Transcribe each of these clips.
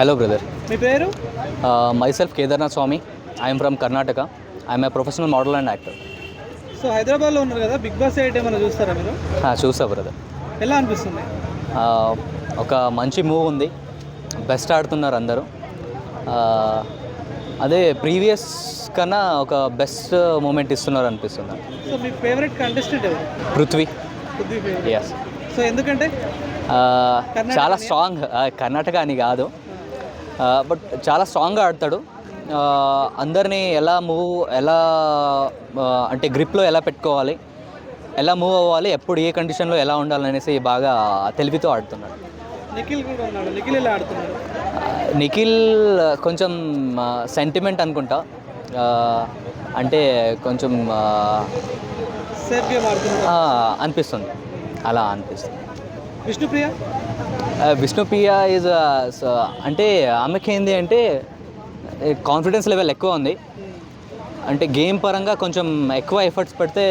Hello brother మీ పేరు? Myself Kedarnath Swami I'm from Karnataka I'm a professional model and actor so హైదరాబాద్లో ఉన్నారు కదా బిగ్ బాస్ ఎయిట్ ఏమైనా చూస్తారా మీరు? చూసా బ్రదర్ ఎలా అనిపిస్తుంది? ఒక మంచి మూవ్ ఉంది. బెస్ట్ ఆడుతున్నారు అందరూ. ఆ, అదే ప్రీవియస్ కన్నా ఒక బెస్ట్ మూమెంట్ ఇస్తున్నారు అనిపిస్తుంది. సో మీ ఫేవరెట్ కంటెస్టెంట్ ఎవరు? పృథ్వీ. పృథ్వీ ఎస్ సో ఎందుకంటే? చాలా స్ట్రాంగ్ కర్ణాటక అని కాదు. బట్ చాలా స్ట్రాంగ్గా ఆడతాడు. అందరినీ ఎలా మూవ్ ఎలా అంటే గ్రిప్లో ఎలా పెట్టుకోవాలి ఎలా మూవ్ అవ్వాలి ఎప్పుడు ఏ కండిషన్లో ఎలా ఉండాలనేసి బాగా తెలివితో ఆడుతున్నాడు. నిఖిల్ కూడా ఉన్నాడు. నిఖిల్ ఎలా ఆడుతున్నాడు? నిఖిల్ కొంచెం సెంటిమెంట్ అనుకుంటా. అంటే కొంచెం అనిపిస్తుంది. అలా అనిపిస్తుంది. విష్ణుప్రియ? విష్ణుప్రియ ఈజ్ అంటే ఆమెకి ఏంది అంటే కాన్ఫిడెన్స్ లెవెల్ ఎక్కువ ఉంది. అంటే గేమ్ పరంగా కొంచెం ఎక్కువ ఎఫర్ట్స్ పెడితే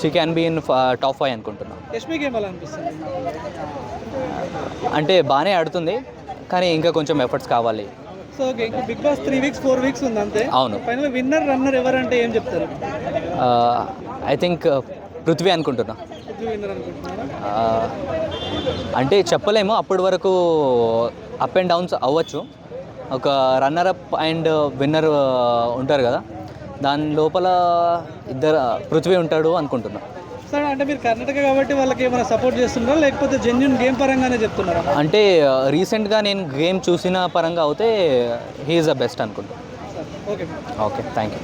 she can be in top five అనుకుంటున్నాను అనిపిస్తుంది? అంటే బాగానే ఆడుతుంది కానీ ఇంకా కొంచెం ఎఫర్ట్స్ కావాలి. సో ఓకే ఇంకా Bigg Boss three weeks four weeks ఉంది అంతే. అవును. ఫైనల్ విన్నర్ రన్నర్ ఎవరంటే ఏం చెప్తారు? ఐ థింక్ పృథ్వీ అనుకుంటున్నా పృథ్వీ విన్నర్ అనుకుంటున్నారా ఆ, అంటే చెప్పలేము. అప్పటి వరకు అప్ అండ్ డౌన్స్ అవ్వచ్చు. ఒక రన్నర్ అప్ అండ్ విన్నర్ ఉంటారు కదా. దాని లోపల ఇద్దరు పృథ్వీ ఉంటాడు అనుకుంటున్నా. సార్ అంటే మీరు కర్ణాటక కాబట్టి వాళ్ళకి ఏమైనా సపోర్ట్ చేస్తున్నారా? లేకపోతే జెన్యున్ గేమ్ పరంగానే చెప్తున్నారా? అంటే రీసెంట్గా నేను గేమ్ చూసిన పరంగా అయితే హీఈస్ ద బెస్ట్ అనుకుంటున్నాను ఓకే ఓకే థ్యాంక్ యూ